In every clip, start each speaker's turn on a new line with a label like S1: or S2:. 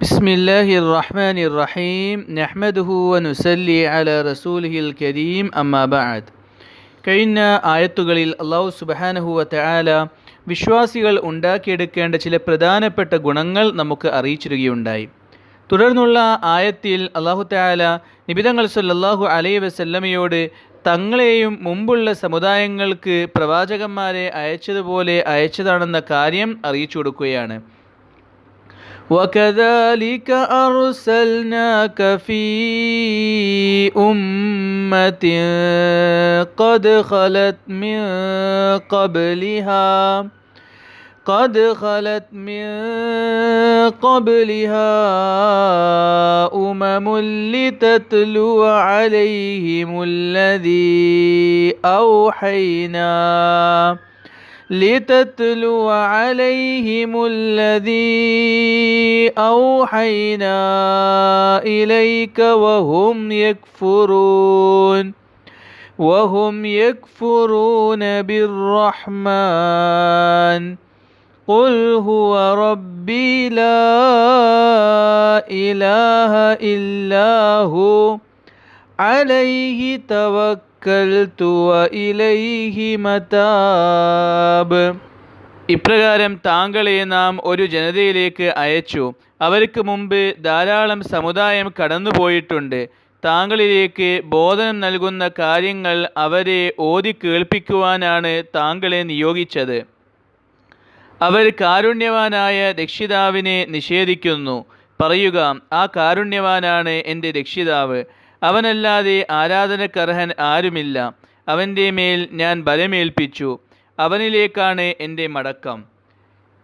S1: بسم الله الرحمن الرحيم نحمده ونسلي على رسوله الكريم أما بعد കഴിഞ്ഞ ആയത്തുകളിൽ അള്ളാഹു സുബഹാനഹുവ തആല വിശ്വാസികൾ ഉണ്ടാക്കിയെടുക്കേണ്ട ചില പ്രധാനപ്പെട്ട ഗുണങ്ങൾ നമുക്ക് അറിയിച്ചിരുകയുണ്ടായി തുടർന്നുള്ള ആയത്തിൽ അള്ളാഹു തആല നിബിതങ്ങൾ സല്ലല്ലാഹു അലൈഹി വസല്ലമയോട് തങ്ങളെയും മുമ്പുള്ള സമുദായങ്ങൾക്ക് പ്രവാചകന്മാരെ അയച്ചതുപോലെ അയച്ചതാണെന്ന കാര്യം അറിയിച്ചു കൊടുക്കുകയാണ് وكذلك أرسلناك في أمة قد خلت من قبلها قد خلت من قبلها أمم لتتلو عليهم الذي أوحينا. لتتلو عليهم الذي أوحينا إليك وهم يكفرون وهم يكفرون بالرحمن. قل هو ربي لا إله إلا هو عليه തവക്കൽത്തു ഇലൈഹി മതാബ് ഇപ്രകാരം താങ്കളെ നാം ഒരു ജനതയിലേക്ക് അയച്ചു. അവർക്ക് മുമ്പ് ധാരാളം സമുദായം കടന്നുപോയിട്ടുണ്ട്. താങ്കളിലേക്ക് ബോധനം നൽകുന്ന കാര്യങ്ങൾ അവരെ ഓതി കേൾപ്പിക്കുവാനാണ് താങ്കളെ നിയോഗിച്ചത്. അവർ കാരുണ്യവാനായ രക്ഷിതാവിനെ നിഷേധിക്കുന്നു. പറയുക ആ കാരുണ്യവാനാണ് എന്റെ രക്ഷിതാവ്. അവനല്ലാതെ ആരാധനക്കർഹൻ ആരുമില്ല. അവന്റെ മേൽ ഞാൻ ബലമേൽപ്പിച്ചു. അവനിലേക്കാണ് എന്റെ മടക്കം.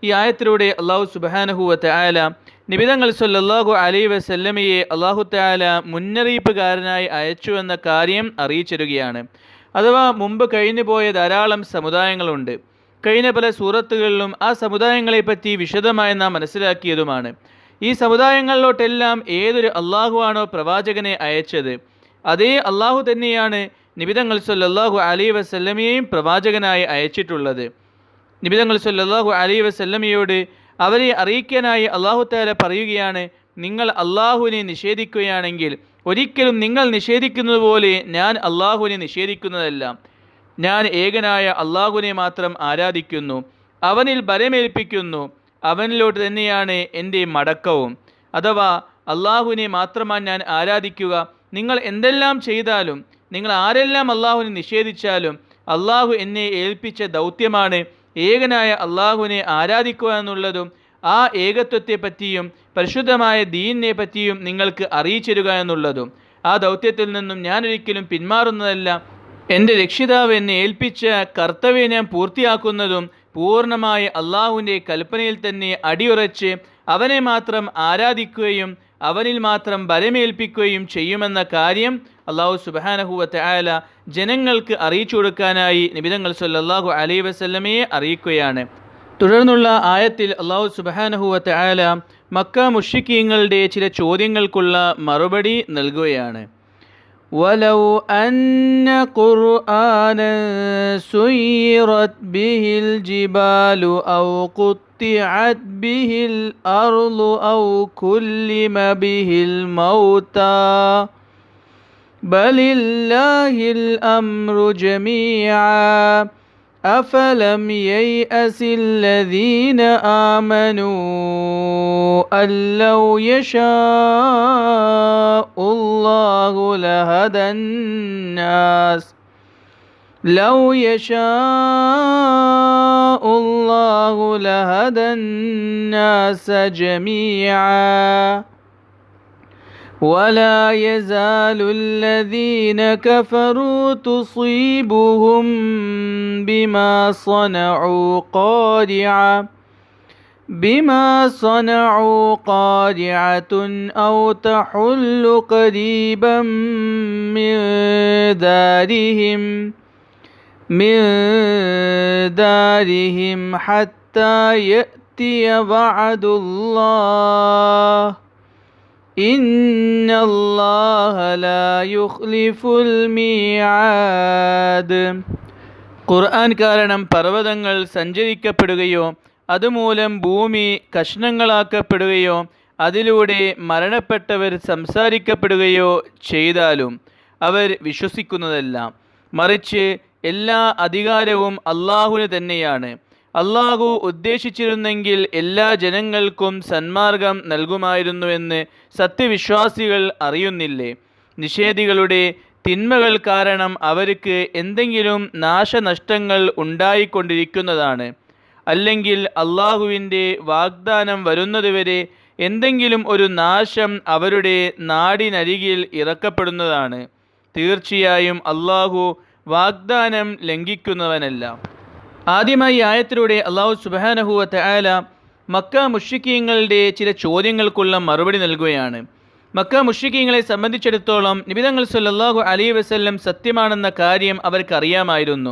S1: ഈ ആയത്തിലൂടെ അള്ളാഹു സുബാനഹുവ തയാല നിബിതങ്ങൾ സല്ലാഹു അലൈ വസല്ലമയെ അള്ളാഹു തയാല മുന്നറിയിപ്പുകാരനായി അയച്ചു എന്ന കാര്യം അറിയിച്ചിരുകയാണ്. അഥവാ മുമ്പ് കഴിഞ്ഞു പോയ ധാരാളം സമുദായങ്ങളുണ്ട്. കഴിഞ്ഞ പല സൂറത്തുകളിലും ആ സമുദായങ്ങളെപ്പറ്റി വിശദമായി നാം മനസ്സിലാക്കിയതുമാണ്. ഈ സമുദായങ്ങളിലോട്ടെല്ലാം ഏതൊരു അള്ളാഹുവാണോ പ്രവാചകനെ അയച്ചത്? അതേ അള്ളാഹു തന്നെയാണ് നിബിതങ്ങൾ സല്ലാഹു അലി വസല്ലമയെയും പ്രവാചകനായി അയച്ചിട്ടുള്ളത്. നിബിതങ്ങൾ സല്ലാഹു അലി വസല്ലമയോട് അവരെ അറിയിക്കാനായി അള്ളാഹു താല പറയുകയാണ് നിങ്ങൾ അള്ളാഹുവിനെ നിഷേധിക്കുകയാണെങ്കിൽ ഒരിക്കലും നിങ്ങൾ നിഷേധിക്കുന്നത് പോലെ ഞാൻ അള്ളാഹുവിനെ നിഷേധിക്കുന്നതല്ല. ഞാൻ ഏകനായ അള്ളാഹുവിനെ മാത്രം ആരാധിക്കുന്നു. അവനിൽ ബലമേൽപ്പിക്കുന്നു. അവനിലോട്ട് തന്നെയാണ് എന്റെ മടക്കവും. അഥവാ അള്ളാഹുവിനെ മാത്രമാണ് ഞാൻ ആരാധിക്കുക. നിങ്ങൾ എന്തെല്ലാം ചെയ്താലും നിങ്ങൾ ആരെല്ലാം അള്ളാഹുവിനെ നിഷേധിച്ചാലും അള്ളാഹു എന്നെ ഏൽപ്പിച്ച ദൗത്യമാണ് ഏകനായ അള്ളാഹുവിനെ ആരാധിക്കുക എന്നുള്ളതും ആ ഏകത്വത്തെ പറ്റിയും പരിശുദ്ധമായ ദീനിനെ പറ്റിയും നിങ്ങൾക്ക് അറിയിച്ചിരുക എന്നുള്ളതും. ആ ദൗത്യത്തിൽ നിന്നും ഞാൻ ഒരിക്കലും പിന്മാറുന്നതല്ല. എന്റെ രക്ഷിതാവ് എന്നെ ഏൽപ്പിച്ച കർത്തവ്യം ഞാൻ പൂർത്തിയാക്കുന്നതും പൂർണമായ അള്ളാഹുവിന്റെ കൽപ്പനയിൽ തന്നെ അടിയുറച്ച് അവനെ മാത്രം ആരാധിക്കുകയും അവനിൽ മാത്രം ബലമേൽപ്പിക്കുകയും ചെയ്യുമെന്ന കാര്യം അള്ളാഹു സുബാനഹുവത്തെ ആല ജനങ്ങൾക്ക് അറിയിച്ചു കൊടുക്കാനായി നിബിതങ്ങൾ സല്ലാഹു അലൈ വസല്ലമയെ അറിയിക്കുകയാണ്. തുടർന്നുള്ള ആയത്തിൽ അള്ളാഹു സുബാനഹുവത്തെ ആല മക്ക മുഷിക്കീങ്ങളുടെ ചില ചോദ്യങ്ങൾക്കുള്ള മറുപടി നൽകുകയാണ്. ولو أن قرآنا سيرت به الجبال أو قطعت به الأرض أو كلم به الموتى بل الله الأمر جميعا أفلم ييأس الذين آمنوا أن لو يشاء الله لهدى الناس. لو يشاء الله لهدى الناس جميعا. ولا يزال الذين كفروا تصيبهم بما صنعوا قارعة. بما صنعوا قارعة أو تحل قريبا من دارهم من دارهم حتى يأتي وعد الله إن الله لا يخلف الميعاد ഖുർആൻ കാരണം പർവ്വതങ്ങൾ സഞ്ചരിക്കപ്പെടുകയോ അതുമൂലം ഭൂമി കഷ്ണങ്ങളാക്കപ്പെടുകയോ അതിലൂടെ മരണപ്പെട്ടവർ സംസാരിക്കപ്പെടുകയോ ചെയ്താലും അവർ വിശ്വസിക്കുന്നതല്ല. മറിച്ച് എല്ലാ അധികാരവും അള്ളാഹുവിന് തന്നെയാണ്. അള്ളാഹു ഉദ്ദേശിച്ചിരുന്നെങ്കിൽ എല്ലാ ജനങ്ങൾക്കും സന്മാർഗം നൽകുമായിരുന്നുവെന്ന് സത്യവിശ്വാസികൾ അറിയുന്നില്ലേ? നിഷേധികളുടെ തിന്മകൾ കാരണം അവർക്ക് എന്തെങ്കിലും നാശനഷ്ടങ്ങൾ ഉണ്ടായിക്കൊണ്ടിരിക്കുന്നതാണ്. അല്ലെങ്കിൽ അള്ളാഹുവിന്റെ വാഗ്ദാനം വരുന്നതുവരെ എന്തെങ്കിലും ഒരു നാശം അവരുടെ നാടിനരികിൽ ഇറക്കപ്പെടുന്നതാണ്. തീർച്ചയായും അള്ളാഹു വാഗ്ദാനം ലംഘിക്കുന്നവനല്ല. ആദ്യമായി ആയത്തിലൂടെ അള്ളാഹു സുബാനഹുവ തആല മക്ക മുഷിക്കീങ്ങളുടെ ചില ചോദ്യങ്ങൾക്കുള്ള മറുപടി നൽകുകയാണ്. മക്ക മുഷിക്കീങ്ങളെ സംബന്ധിച്ചിടത്തോളം നിബിതങ്ങൾ സല്ലല്ലാഹു അലൈഹി വസല്ലം സത്യമാണെന്ന കാര്യം അവർക്കറിയാമായിരുന്നു.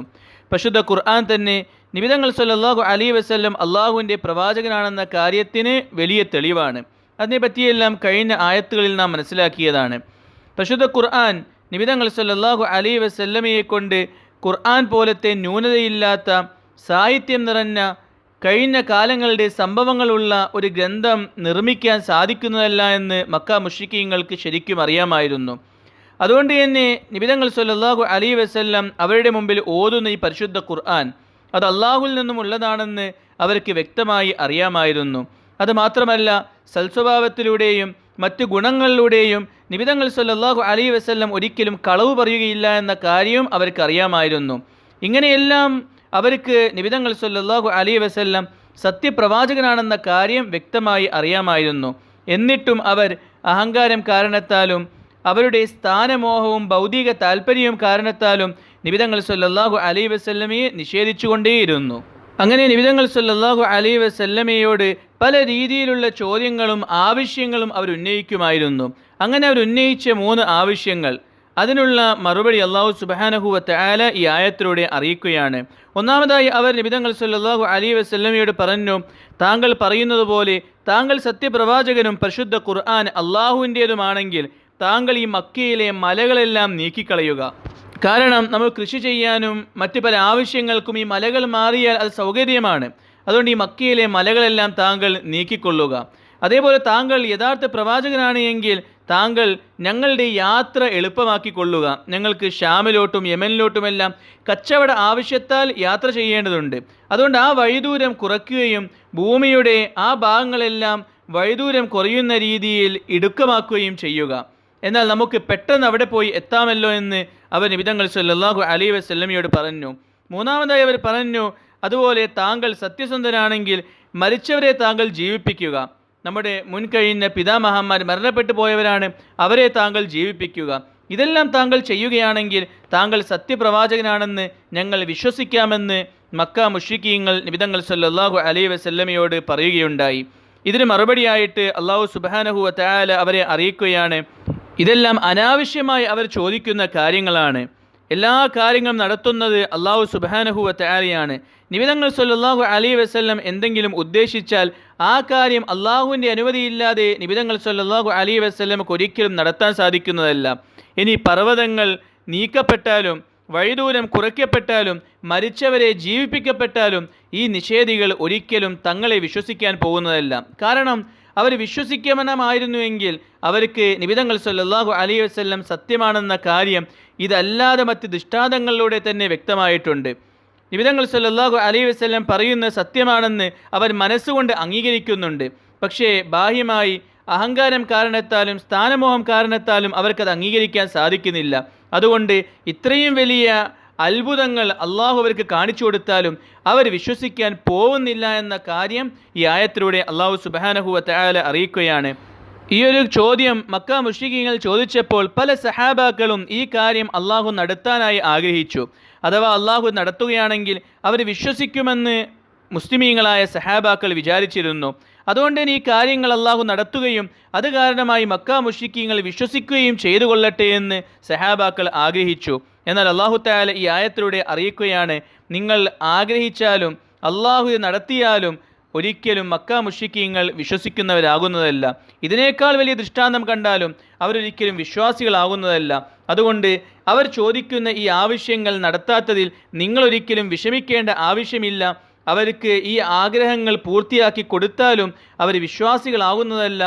S1: പശുദ്ധ ഖുർആൻ തന്നെ നിബിതങ്ങൾ സല്ലാഹു അലി വസ്ല്ലം അള്ളാഹുവിന്റെ പ്രവാചകനാണെന്ന കാര്യത്തിന് വലിയ തെളിവാണ്. അതിനെപ്പറ്റിയെല്ലാം കഴിഞ്ഞ ആയത്തുകളിൽ നാം മനസ്സിലാക്കിയതാണ്. പരിശുദ്ധ ഖുർആൻ നിബിതങ്ങൾ സല്ലാഹു അലി വസ്ല്ലമയെ കൊണ്ട് ഖുർആൻ പോലത്തെ ന്യൂനതയില്ലാത്ത സാഹിത്യം നിറഞ്ഞ കഴിഞ്ഞ കാലങ്ങളുടെ സംഭവങ്ങളുള്ള ഒരു ഗ്രന്ഥം നിർമ്മിക്കാൻ സാധിക്കുന്നതല്ല എന്ന് മക്ക മുഷിക്കീങ്ങൾക്ക് ശരിക്കും അറിയാമായിരുന്നു. അതുകൊണ്ട് തന്നെ നിബിതങ്ങൾ സല്ലാഹു അലി വസ്ല്ലം അവരുടെ മുമ്പിൽ ഓതുന്ന ഈ പരിശുദ്ധ ഖുർആൻ അത് അള്ളാഹുൽ നിന്നുമുള്ളതാണെന്ന് അവർക്ക് വ്യക്തമായി അറിയാമായിരുന്നു. അത് മാത്രമല്ല സൽസ്വഭാവത്തിലൂടെയും മറ്റു ഗുണങ്ങളിലൂടെയും നിബിതങ്ങൾ സല്ലാഹു അലൈഹി വസ്ല്ലം ഒരിക്കലും കളവ് പറയുകയില്ല എന്ന കാര്യവും അവർക്ക് അറിയാമായിരുന്നു. ഇങ്ങനെയെല്ലാം അവർക്ക് നിബിതങ്ങൾ സല്ലാഹു അലൈഹി വസ്ല്ലം സത്യപ്രവാചകനാണെന്ന കാര്യം വ്യക്തമായി അറിയാമായിരുന്നു. എന്നിട്ടും അവർ അഹങ്കാരം കാരണത്താലും അവരുടെ സ്ഥാനമോഹവും ഭൗതിക താല്പര്യവും കാരണത്താലും നിബിതങ്ങൾ സല്ലല്ലാഹു അലൈഹി വസല്ലമയെ നിഷേധിച്ചുകൊണ്ടേയിരുന്നു. അങ്ങനെ നിബിതങ്ങൾ സല്ലാഹു അലി വസല്ലമയോട് പല രീതിയിലുള്ള ചോദ്യങ്ങളും ആവശ്യങ്ങളും അവർ ഉന്നയിക്കുമായിരുന്നു. അങ്ങനെ അവർ ഉന്നയിച്ച മൂന്ന് ആവശ്യങ്ങൾ അതിനുള്ള മറുപടി അള്ളാഹു സുബാനഹുവത്ത് ആല ഈ ആയത്തിലൂടെ അറിയിക്കുകയാണ്. ഒന്നാമതായി അവർ നിബിതങ്ങൾ സല്ലാഹു അലി വസ്ല്ലമയോട് പറഞ്ഞു താങ്കൾ പറയുന്നത് പോലെ താങ്കൾ സത്യപ്രവാചകനും പരിശുദ്ധ ഖുർആൻ അള്ളാഹുവിന്റേതുമാണെങ്കിൽ താങ്കൾ ഈ മക്കയിലെ മലകളെല്ലാം നീക്കിക്കളയുക. കാരണം നമ്മൾ കൃഷി ചെയ്യാനും മറ്റു പല ആവശ്യങ്ങൾക്കും ഈ മലകൾ മാറിയാൽ അത് സൗകര്യമാണ്. അതുകൊണ്ട് ഈ മക്കയിലെ മലകളെല്ലാം താങ്കൾ നീക്കിക്കൊള്ളുക. അതേപോലെ താങ്കൾ യഥാർത്ഥ പ്രവാചകനാണ് എങ്കിൽ താങ്കൾ ഞങ്ങളുടെ യാത്ര എളുപ്പമാക്കിക്കൊള്ളുക. ഞങ്ങൾക്ക് ഷാമിലോട്ടും യമനിലോട്ടുമെല്ലാം കച്ചവട ആവശ്യത്താൽ യാത്ര ചെയ്യേണ്ടതുണ്ട്. അതുകൊണ്ട് ആ വഴിദൂരം കുറയ്ക്കുകയും ഭൂമിയുടെ ആ ഭാഗങ്ങളെല്ലാം വഴിദൂരം കുറയുന്ന രീതിയിൽ ഇടുക്കമാക്കുകയും ചെയ്യുക. എന്നാൽ നമുക്ക് പെട്ടെന്ന് അവിടെ പോയി എത്താമല്ലോ എന്ന് അവർ നിബിതങ്ങൾ സല്ലാഹു അലി വസല്ലമയോട് പറഞ്ഞു. മൂന്നാമതായി അവർ പറഞ്ഞു അതുപോലെ താങ്കൾ സത്യസന്ധനാണെങ്കിൽ മരിച്ചവരെ താങ്കൾ ജീവിപ്പിക്കുക. നമ്മുടെ മുൻകഴിഞ്ഞ പിതാമഹന്മാർ മരണപ്പെട്ടു പോയവരാണ് അവരെ താങ്കൾ ജീവിപ്പിക്കുക. ഇതെല്ലാം താങ്കൾ ചെയ്യുകയാണെങ്കിൽ താങ്കൾ സത്യപ്രവാചകനാണെന്ന് ഞങ്ങൾ വിശ്വസിക്കാമെന്ന് മക്ക മുഷിക്കീങ്ങൾ നിബിതങ്ങൾ സല്ലാഹു അലൈഹി വസല്ലമയോട് പറയുകയുണ്ടായി. ഇതിന് മറുപടിയായിട്ട് അള്ളാഹു സുബാനഹു വതആല അവരെ അറിയിക്കുകയാണ്. ഇതെല്ലാം അനാവശ്യമായി അവർ ചോദിക്കുന്ന കാര്യങ്ങളാണ്. എല്ലാ കാര്യങ്ങളും നടത്തുന്നത് അള്ളാഹു സുബാനഹു വതആലയാണ്. നിബിതങ്ങൾ സല്ലല്ലാഹു അലി വസ്ല്ലം എന്തെങ്കിലും ഉദ്ദേശിച്ചാൽ ആ കാര്യം അള്ളാഹുവിന്റെ അനുമതിയില്ലാതെ നിബിതങ്ങൾ സല്ലല്ലാഹു അലി വസ്ല്ലമക്ക് ഒരിക്കലും നടത്താൻ സാധിക്കുന്നതല്ല. ഇനി പർവതങ്ങൾ നീക്കപ്പെട്ടാലും വഴിദൂരം കുറയ്ക്കപ്പെട്ടാലും മരിച്ചവരെ ജീവിപ്പിക്കപ്പെട്ടാലും ഈ നിഷേധികൾ ഒരിക്കലും തങ്ങളെ വിശ്വസിക്കാൻ പോകുന്നതല്ല. കാരണം അവർ വിശ്വസിക്കണമെന്നായിരുന്നുവെങ്കിൽ അവർക്ക് നിബിതങ്ങൾ സല്ലാഹു അലൈഹി വസ്ല്ലം സത്യമാണെന്ന കാര്യം ഇതല്ലാതെ മറ്റ് ദൃഷ്ടാന്തങ്ങളിലൂടെ തന്നെ വ്യക്തമായിട്ടുണ്ട്. നിബിതങ്ങൾ സല്ലാഹു അലൈഹി വസ്ല്ലം പറയുന്ന സത്യമാണെന്ന് അവർ മനസ്സുകൊണ്ട് അംഗീകരിക്കുന്നുണ്ട്. പക്ഷേ ബാഹ്യമായി അഹങ്കാരം കാരണത്താലും സ്ഥാനമോഹം കാരണത്താലും അവർക്കത് അംഗീകരിക്കാൻ സാധിക്കുന്നില്ല. അതുകൊണ്ട് ഇത്രയും വലിയ അത്ഭുതങ്ങൾ അള്ളാഹു അവർക്ക് കാണിച്ചു കൊടുത്താലും അവർ വിശ്വസിക്കാൻ പോകുന്നില്ല എന്ന കാര്യം ഈ ആയത്തിലൂടെ അള്ളാഹു സുബാനഹുവ തആല അറിയിക്കുകയാണ്. ഈ ഒരു ചോദ്യം മക്ക മുഷ്രിഖീങ്ങൾ ചോദിച്ചപ്പോൾ പല സഹാബാക്കളും ഈ കാര്യം അള്ളാഹു നടത്താനായി ആഗ്രഹിച്ചു. അഥവാ അള്ളാഹു നടത്തുകയാണെങ്കിൽ അവർ വിശ്വസിക്കുമെന്ന് മുസ്ലിമീങ്ങളായ സഹാബാക്കൾ വിചാരിച്ചിരുന്നു. അതുകൊണ്ട് തന്നെ ഈ കാര്യങ്ങൾ അള്ളാഹു നടത്തുകയും അത് കാരണമായി മക്ക മുഷിക്കിങ്ങൾ വിശ്വസിക്കുകയും ചെയ്തു കൊള്ളട്ടെ എന്ന് സഹാബാക്കൾ ആഗ്രഹിച്ചു. എന്നാൽ അള്ളാഹു താല ഈ ആയത്തിലൂടെ അറിയിക്കുകയാണ് നിങ്ങൾ ആഗ്രഹിച്ചാലും അള്ളാഹു നടത്തിയാലും ഒരിക്കലും മക്ക മുഷിക്കീങ്ങൾ വിശ്വസിക്കുന്നവരാകുന്നതല്ല. ഇതിനേക്കാൾ വലിയ ദൃഷ്ടാന്തം കണ്ടാലും അവരൊരിക്കലും വിശ്വാസികളാകുന്നതല്ല. അതുകൊണ്ട് അവർ ചോദിക്കുന്ന ഈ ആവശ്യങ്ങൾ നടത്താത്തതിൽ നിങ്ങളൊരിക്കലും വിഷമിക്കേണ്ട ആവശ്യമില്ല. അവർക്ക് ഈ ആഗ്രഹങ്ങൾ പൂർത്തിയാക്കി കൊടുത്താലും അവർ വിശ്വാസികളാകുന്നതല്ല.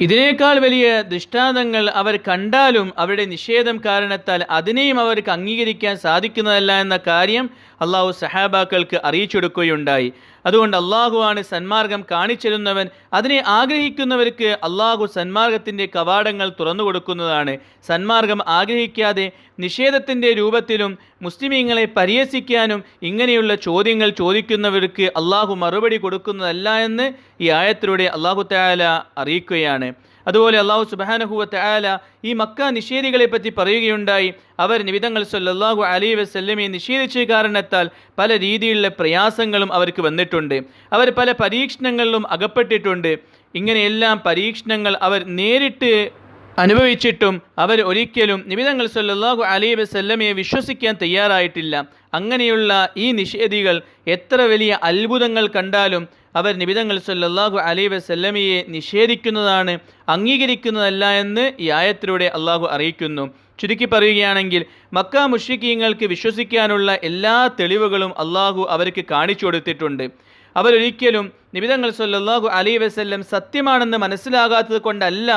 S1: ഇതിനേക്കാൾ വലിയ ദൃഷ്ടാന്തങ്ങൾ അവർ കണ്ടാലും അവരുടെ നിഷേധം കാരണത്താൽ അതിനെയും അവർക്ക് അംഗീകരിക്കാൻ സാധിക്കുന്നതല്ല എന്ന കാര്യം അള്ളാഹു സഹാബാക്കൾക്ക് അറിയിച്ചെടുക്കുകയുണ്ടായി. അതുകൊണ്ട് അള്ളാഹുവാണ് സന്മാർഗം കാണിച്ചിരുന്നവൻ. അതിനെ ആഗ്രഹിക്കുന്നവർക്ക് അള്ളാഹു സന്മാർഗത്തിന്റെ കവാടങ്ങൾ തുറന്നു കൊടുക്കുന്നതാണ്. സന്മാർഗം ആഗ്രഹിക്കാതെ നിഷേധത്തിന്റെ രൂപത്തിലും മുസ്ലിമീങ്ങളെ പരിഹസിക്കാനും ഇങ്ങനെയുള്ള ചോദ്യങ്ങൾ ചോദിക്കുന്നവർക്ക് അള്ളാഹു മറുപടി കൊടുക്കുന്നതല്ല എന്ന് ഈ ആയത്തിലൂടെ അള്ളാഹു താല അറിയിക്കുകയാണ്. അതുപോലെ അള്ളാഹു സുബാനഹുവത്ത് ആല ഈ മക്ക നിഷേധികളെ പറ്റി പറയുകയുണ്ടായി. അവർ നിബിതങ്ങൾ സല്ലാഹു അലൈഹി വസല്ലമയെ നിഷേധിച്ച കാരണത്താൽ പല രീതിയിലുള്ള പ്രയാസങ്ങളും അവർക്ക് വന്നിട്ടുണ്ട്. അവർ പല പരീക്ഷണങ്ങളിലും അകപ്പെട്ടിട്ടുണ്ട്. ഇങ്ങനെയെല്ലാം പരീക്ഷണങ്ങൾ അവർ നേരിട്ട് അനുഭവിച്ചിട്ടും അവർ ഒരിക്കലും നിബിതങ്ങൾ സല്ലാഹു അലൈഹി വസല്ലമയെ വിശ്വസിക്കാൻ തയ്യാറായിട്ടില്ല. അങ്ങനെയുള്ള ഈ നിഷേധികൾ എത്ര വലിയ അത്ഭുതങ്ങൾ കണ്ടാലും അവർ നിബിതങ്ങൾ സല്ലാഹു അലൈഹി വസല്ലമയെ നിഷേധിക്കുന്നതാണ് അംഗീകരിക്കുന്നതല്ല എന്ന് ഈ ആയത്തിലൂടെ അള്ളാഹു അറിയിക്കുന്നു. ചുരുക്കി പറയുകയാണെങ്കിൽ മക്ക മുഷിക്കീങ്ങൾക്ക് വിശ്വസിക്കാനുള്ള എല്ലാ തെളിവുകളും അള്ളാഹു അവർക്ക് കാണിച്ചു കൊടുത്തിട്ടുണ്ട്. അവരൊരിക്കലും നിബിതങ്ങൾ സല്ലാഹു അലൈഹി വസല്ലം സത്യമാണെന്ന് മനസ്സിലാകാത്തത് കൊണ്ടല്ല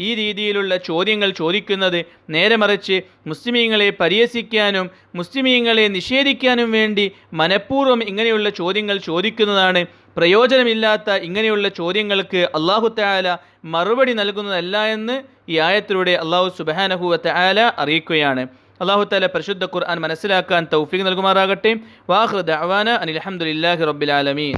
S1: ഈ രീതിയിലുള്ള ചോദ്യങ്ങൾ ചോദിക്കുന്നത്. നേരെ മറിച്ച് മുസ്ലിമീങ്ങളെ പരിഹസിക്കാനും മുസ്ലിമീങ്ങളെ നിഷേധിക്കാനും വേണ്ടി മനഃപൂർവം ഇങ്ങനെയുള്ള ചോദ്യങ്ങൾ ചോദിക്കുന്നതാണ് പ്രയോജനമില്ലാത്ത ഇങ്ങനെയുള്ള ചോദ്യങ്ങൾക്ക് അള്ളാഹു താല മറുപടി നൽകുന്നതല്ല എന്ന് ഈ ആയത്തിലൂടെ അള്ളാഹു സുബാനഹുവ താല അറിയിക്കുകയാണ്. അള്ളാഹു താല പരിശുദ്ധ ഖുർആൻ മനസ്സിലാക്കാൻ തൗഫീഖ് നൽകുമാറാകട്ടെ. വാഹൃദ് അവാന അനിൽ അഹമ്മദില്ലാഹി റബ്ബിൽ ആലമീൻ.